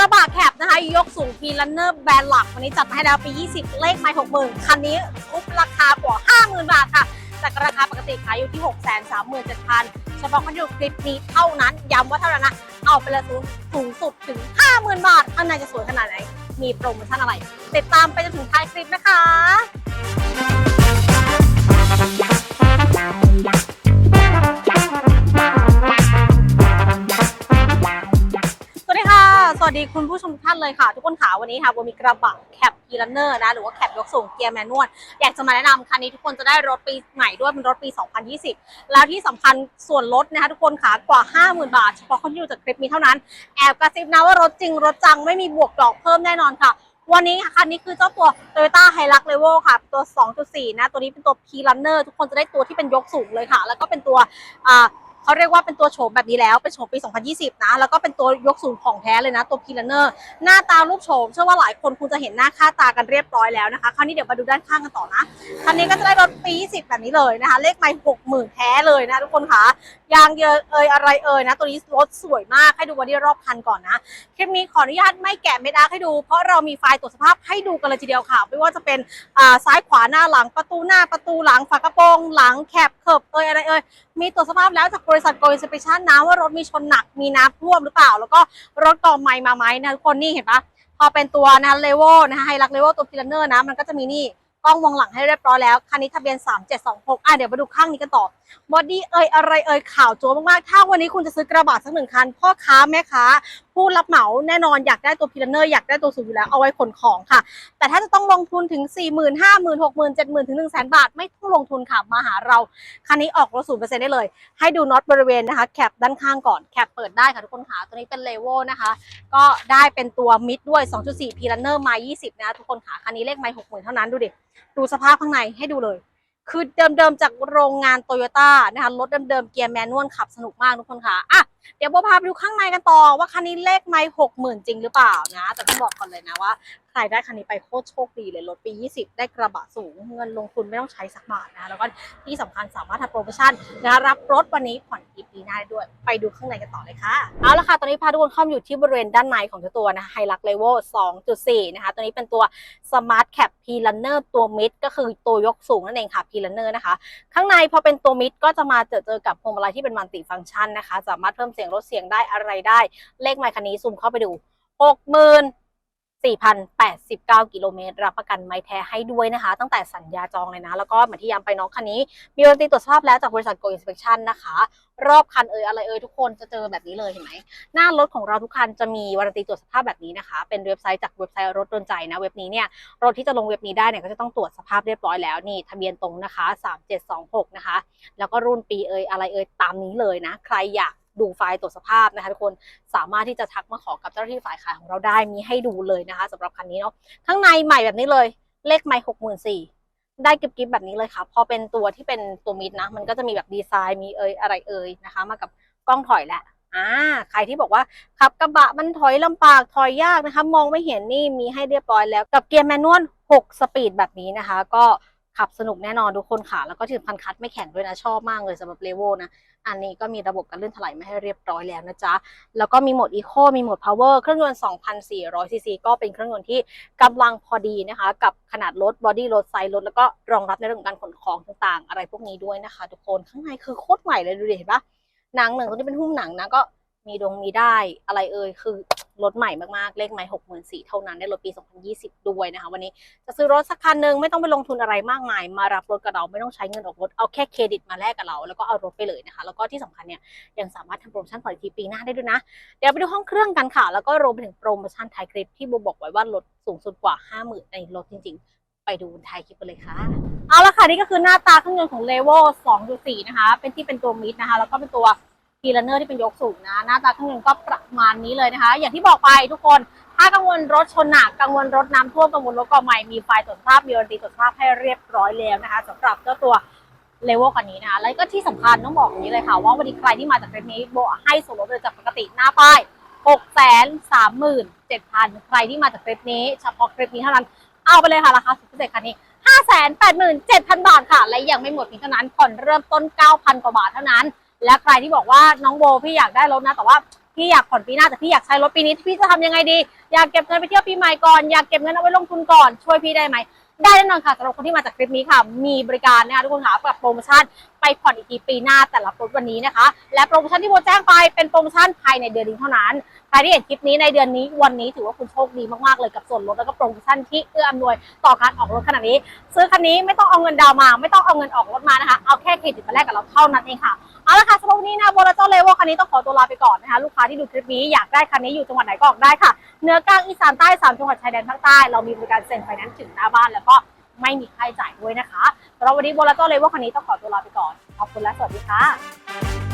ระบะแคปนะคะ ยกสูงพีลันเนอร์แบรนด์หลัก วันนี้จัดมาให้แล้วปี 20 เลขไม่60,000 คันนี้ทุบราคากว่า 50,000 บาทค่ะ จากราคาปกติขายอยู่ที่ 637,000 เฉพาะคนดูคลิปนี้เท่านั้น ย้ำว่าเท่านั้นนะ เอาไปเลยสูงสูงสุดถึง 50,000 บาท ข้างในจะสวยขนาดไหน มีโปรโมชั่นอะไร ติดตามไปจนถึงท้ายคลิปนะคะ วัสดีคุณผู้ชมทุกท่านเลยค่ะ ทุกคนขาวันนี้ค่ะผมมีกระบะแคปพีลันเนอร์นะหรือว่าแคปยกสูงเกียร์แมนนวลอยากจะมาแนะนำคันนี้ทุกคนจะได้รถปีใหม่ด้วยเป็นรถปี 2020 แล้วที่สำคัญส่วนลดนะคะทุกคนขากว่า 50,000 บาท เฉพาะคนที่ดูจากคลิปนี้เท่านั้น แอบกระซิบนะว่ารถจริงรถจังไม่มีบวกดอกเพิ่มแน่นอนค่ะวันนี้คันนี้คือเจ้าตัว Toyota Hilux Level ค่ะ ตัว 2.4 นะ ตัวนี้เป็นตัว P Runner ทุกคนจะได้ตัวที่เป็นยกสูงเลยค่ะ แล้วก็เป็นตัว เขาเรียกว่าเป็นตัวโฉมแบบนี้แล้ว เป็นโฉมปี 2020 นะ แล้วก็เป็นตัวยกสูงของแท้เลยนะ ตัวพีลเนอร์หน้าตารูปโฉมเชื่อว่าหลายคนคงจะเห็นหน้าค่าตากันเรียบร้อยแล้วนะคะ คราวนี้เดี๋ยวมาดูด้านข้างกันต่อนะ คันนี้ก็จะได้รถปี 20 แบบนี้เลยนะคะ เลขไม่60,000 แท้เลยนะทุกคนค่ะ ยางเยอะเอยอะไรเอยนะ ตัวนี้รถสวยมากให้ดูวันนี้รอบคันก่อนนะคลิปนี้ขออนุญาตไม่แกะไม่ดักให้ดู เพราะเรามีไฟล์ตรวจสภาพให้ดูกันเลยทีเดียวค่ะ ไม่ว่าจะเป็นอ่าซ้ายขวาหน้าหลังประตูหน้าประตูหลังฝากระโปรงหลังแคบเขิบเอยอะไรเอยมีตรวจสภาพแล้วจากบริษัทโกลอินสเปชันนะว่ารถมีชนหนักมีน้ำท่วมหรือเปล่า แล้วก็รถกองไม้มาไหมนะทุกคนนี่เห็นปะพอเป็นตัวนะเลเวลนะคะไฮรักเลเวลตัวพิลเนอร์นะมันก็จะมีนี่ กล้องมองหลังให้เรียบร้อยแล้ว คันนี้ทะเบียน 3726 อะเดี๋ยวมาดูข้างนี้กันต่อบอดี้เอยอะไรเอยข่าวโจ้มากๆ ถ้าวันนี้คุณจะซื้อกระบะสักหนึ่งคัน พ่อค้าแม่ค้า ผู้รับเหมาแน่นอนอยากได้ตัวพิลเนอร์อยากได้ตัวสูงอยู่แล้วเอาไว้ขนของค่ะ แต่ถ้าจะต้องลงทุนถึง 4 0 0 0 0 0 5 0 0 0 0 6 0 0 0 0 7 0 0 0 0ถึง1 0 0 0 0 0 บาท ไม่ต้องลงทุนค่ะมาหาเรา คันนี้ออกรถศูนย์เปอร์เซ็นต์ได้เลย ให้ดูน็อตบริเวณนะคะแคปด้านข้างก่อนแคปเปิดได้ค่ะทุกคนค่ะตัวนี้เป็นเลเวลนะคะ ก็ได้เป็นตัวมิดด้วย 2.4พีลันเนอร์มา 20 นะทุกคนค่ะคันนี้เลขไม่60,000เท่านั้นดูดิดูสภาพข้างในให้ดูเลย คือเดิมๆจากโรงงานโตโยต้านะคะรถเดิมๆเกียร์แมนนวลขับสนุกมากทุกคนค่ะอะเดี๋ยวโบพาไปดูข้างในกันต่อว่าคันนี้เลขไม่หกหมื่นจริงหรือเปล่านะ แต่ต้องบอกก่อนเลยนะว่า ใครได้คันนี้ไปโคตรโชคดีเลยรถปี 20 ได้กระบะสูงเงินลงทุนไม่ต้องใช้สักบาทนะแล้วก็ที่สำคัญสามารถทำโปรโมชั่นนะรับรถวันนี้ผ่อนอีปีหน้าได้ด้วย ไปดูข้างในกันต่อเลยค่ะ เอาละค่ะ ตอนนี้พาทุกคนเข้ามาอยู่ที่บริเวณด้านในของเจ้าตัวนะไฮลักเลเวล2.4 นะคะ ตัวนี้เป็นตัว Smart Cap P Runner ตัวมิดก็คือตัวยกสูงนั่นเองค่ะ P Runner นะคะ ข้างในพอเป็นตัวมิดก็จะมาเจอเจอกับพวงมาลัยที่เป็นมัลติฟังก์ชันนะคะ สามารถเพิ่มเสียงลดเสียงได้อะไรได้ เลขไมค์คันนี้ซูมเข้าไปดู 4,089 กิโลเมตร รับประกันไม้แท้ให้ด้วยนะคะ ตั้งแต่สัญญาจองเลยนะ แล้วก็เหมือนที่ย้ำไปน้องคันนี้ มีวารันตีตรวจสภาพแล้วจากบริษัท Go Inspection นะคะ รอบคันเอ่ยอะไรเอ่ยทุกคนจะเจอแบบนี้เลยเห็นไหม หน้ารถของเราทุกคันจะมีวารันตีตรวจสภาพแบบนี้นะคะ เป็นเว็บไซต์จากเว็บไซต์รถโดนใจนะ เว็บนี้เนี่ย รถที่จะลงเว็บนี้ได้เนี่ยก็จะต้องตรวจสภาพเรียบร้อยแล้วนี่ทะเบียนตรงนะคะ 3726 นะคะ แล้วก็รุ่นปีเอ่ยอะไรเอ่ยตามนี้เลยนะ ใครอยาก ดูไฟล์ตรวจสภาพนะคะทุกคนสามารถที่จะทักมาขอกับเจ้าหน้าที่ฝ่ายขายของเราได้มีให้ดูเลยนะคะสำหรับคันนี้เนาะข้างในใหม่แบบนี้เลยเลขไม่หกหมื่นสี่ได้กิบกิบแบบนี้เลยค่ะ พอเป็นตัวที่เป็นตัวมิดนะ มันก็จะมีแบบดีไซน์มีเอ่ยอะไรเอ่ยนะคะ มากับกล้องถอยแหละอ่าใครที่บอกว่าขับกระบะมันถอยลำบากถอยยากนะคะ มองไม่เห็นนี่มีให้เรียบร้อยแล้วกับเกียร์แมนนวล6 สปีดแบบนี้นะคะ ก็ ขับสนุกแน่นอนทุกคนค่ะ แล้วก็ที่สำคัญคัดไม่แข็งด้วยนะ ชอบมากเลยสำหรับเลเวลนะ อันนี้ก็มีระบบการลื่นถลายมาให้เรียบร้อยแล้วนะจ๊ะ แล้วก็มีโหมด Eco มีโหมด Power เครื่องยนต์ 2,400 ซีซีก็เป็นเครื่องยนต์ที่กำลังพอดีนะคะ กับขนาดรถบอดี้รถไซส์รถแล้วก็รองรับในเรื่องของการขนของต่างๆ อะไรพวกนี้ด้วยนะคะ ทุกคนข้างในคือโคตรใหม่เลยดูดิเห็นปะหนังหนึ่งตรงนี้เป็นหุ้มหนังนะก็มีดงมีได้อะไรเอ่ยคือ รถใหม่มากๆ เลขไม้หกหมื่นสี่เท่านั้นในรถปี 2020 ด้วยนะคะ วันนี้จะซื้อรถสักคันหนึ่งไม่ต้องไปลงทุนอะไรมากมาย มารับรถกับเราไม่ต้องใช้เงินออกรถเอาแค่เครดิตมาแลกกับเรา แล้วก็เอารถไปเลยนะคะ แล้วก็ที่สำคัญเนี่ยยังสามารถทำโปรโมชั่นผ่อนอีกทีปีหน้าได้ด้วยนะ เดี๋ยวไปดูห้องเครื่องกันค่ะ แล้วก็รวมไปถึงโปรโมชั่นท้ายคลิปที่โบบอกไว้ว่าลดสูงสุดกว่า 50,000ในรถจริงๆ ไปดูท้ายคลิปกันเลยค่ะเอาละค่ะนี่ก็คือหน้าตาเครื่องยนต์ของ Level 2.4 นะคะ เป็นที่เป็นตัวมิดนะคะ แล้วก็เป็นตัว พีลันเนอร์ที่เป็นยกสูงนะ หน้าตาเครื่องยนต์ก็ประมาณนี้เลยนะคะ อย่างที่บอกไปทุกคนถ้ากังวลรถชนหนักกังวลรถน้ำท่วมกังวลรถกอใหม่มีไฟตรวจสภาพมีวารันตีตรวจสภาพให้เรียบร้อยแล้วนะคะสำหรับเจ้าตัวเลเวลคันนี้นะคะแล้วก็ที่สำคัญต้องบอกอย่างนี้เลยค่ะ ว่าวันนี้ใครที่มาจากคลิปนี้โบให้ส่วนลดเลยจากปกติหน้าป้าย6 3 7 0 0 0 ใครที่มาจากคลิปนี้ เฉพาะคลิปนี้เท่านั้น เอาไปเลยค่ะ ราคาสุดพิเศษคันนี้ 587,000 บาทค่ะ และยังไม่หมดเพียงเท่านั้นผ่อนเริ่มต้น 9,000 กว่าบาทเท่านั้น และใครที่บอกว่าน้องโบพี่อยากได้รถนะ แต่ว่าพี่อยากผ่อนปีหน้าแต่พี่อยากใช้รถปีนี้พี่จะทำยังไงดี อยากเก็บเงินไปเที่ยวปีใหม่ก่อนอยากเก็บเงินเอาไว้ลงทุนก่อนช่วยพี่ได้ไหมได้แน่นอนค่ะสำหรับคนที่มาจากคลิปนี้ค่ะ มีบริการนะคะทุกคนค่ะกับโปรโมชั่นไปผ่อนอีกทีปีหน้าแต่ละรถวันนี้นะคะ และโปรโมชั่นที่โบแจ้งไปเป็นโปรโมชั่นภายในเดือนนี้เท่านั้นใครที่เห็นคลิปนี้ในเดือนนี้วันนี้ถือว่าคุณโชคดีมากๆเลยกับส่วนลดแล้วก็โปรโมชั่นที่เอื้ออำนวยต่อการออกรถขนาดนี้ ซื้อคันนี้ไม่ต้องเอาเงินดาวมา ไม่ต้องเอาเงินออกรถมานะคะเอาแค่เครดิตมาแลกกับเราเท่านั้นเองค่ะ เอาละค่ะสำหรับวันนี้นะโบลเจ้าเลเวลคันนี้ต้องขอตัวลาไปก่อนนะคะ ลูกค้าที่ดูคลิปนี้อยากได้คันนี้อยู่จังหวัดไหนก็ออกได้ค่ะเหนือกลางอีสานใต้สามจังหวัดชายแดนภาคใต้เรามีบริการเซ็นไฟแนนซ์ถึงหน้าบ้านแล้วก็ไม่มีค่าใช้จ่ายด้วยนะคะสำหรับวันนี้โบลเจ้าเลเวลคันนี้ต้องขอตัวลาไปก่อนขอบคุณและสวัสดีค่ะ